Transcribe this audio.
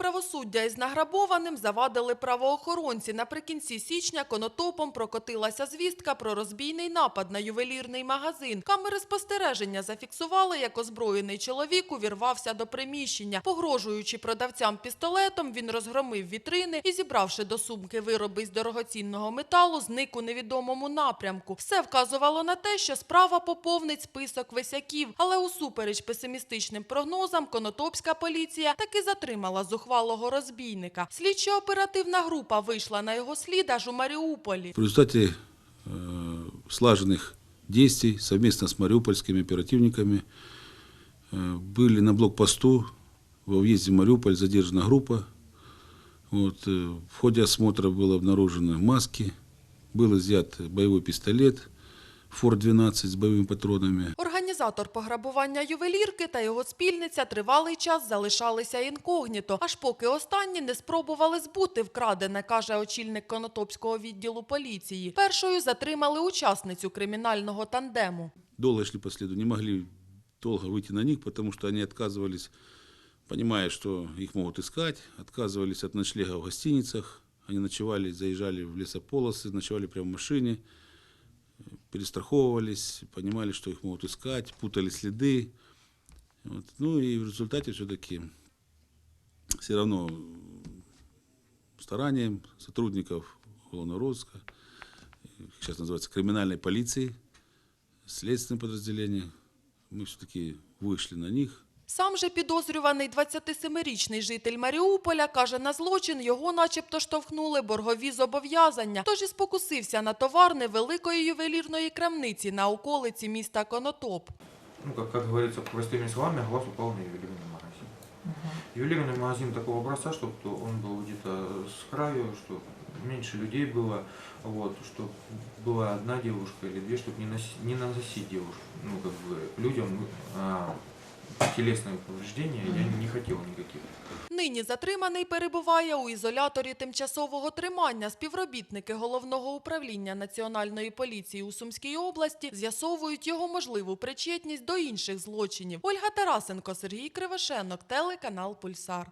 правосуддя із награбованим завадили правоохоронці. Наприкінці січня конотопом прокотилася звістка про розбійний напад на ювелірний магазин. Камери спостереження зафіксували, як озброєний чоловік увірвався до приміщення. Погрожуючи продавцям пістолетом, він розгромив вітрини і, зібравши до сумки вироби з дорогоцінного металу, зник у невідомому напрямку. Все вказувало на те, що справа поповнить список висяків, але усупереч песимістичним прогнозам, конотопська поліція таки затримала зухвалого розбійника. Слідчо-оперативна група вийшла на його слід аж у Маріуполі. В результате э, слаженных действий совместно с мариупольскими оперативниками э, были на блокпосту во въезде в Мариуполь задержана группа. Вот, э, в ходе осмотра было обнаружено маски, был изъят боевой пистолет Форд-12 с боевыми патронами. Організатор пограбування ювелірки та його спільниця тривалий час залишалися інкогніто, аж поки останні не спробували збути вкрадене, каже очільник Конотопського відділу поліції. Першою затримали учасницю кримінального тандему. долго шли по следу, не могли долго выйти на них, потому что они отказывались, понимая, что их могут искать, отказывались от ночлега в гостиницах. Они ночевали, заезжали в лесополосы, ночевали прямо в машине, э, Перестраховывались, понимали, что их могут искать, путали следы. Вот. Ну и в результате все-таки все равно старанием сотрудников уголовного розыска, сейчас называется криминальной полиции, следственные подразделения, мы все-таки вышли на них. Сам же підозрюваний 27-річний житель Маріуполя каже, на злочин його начебто штовхнули боргові зобов'язання, тож і спокусився на товар невеликої ювелірної крамниці на околиці міста Конотоп. ну, как, как говорится простыми словами, глаз упал на ювелирный магазин. Ювелирный магазин такого образца, чтобы он был где-то с краю, чтобы меньше людей было, вот, чтобы была одна девушка или две, чтобы не, носи- не наносить девушку, ну, как бы, людям ну, а, телесные повреждення я не хотів ніяких. Нині затриманий перебуває у ізоляторі тимчасового тримання. Співробітники головного управління національної поліції у Сумській області з'ясовують його можливу причетність до інших злочинів. Ольга Тарасенко, Сергій Кривошенок, телеканал Пульсар.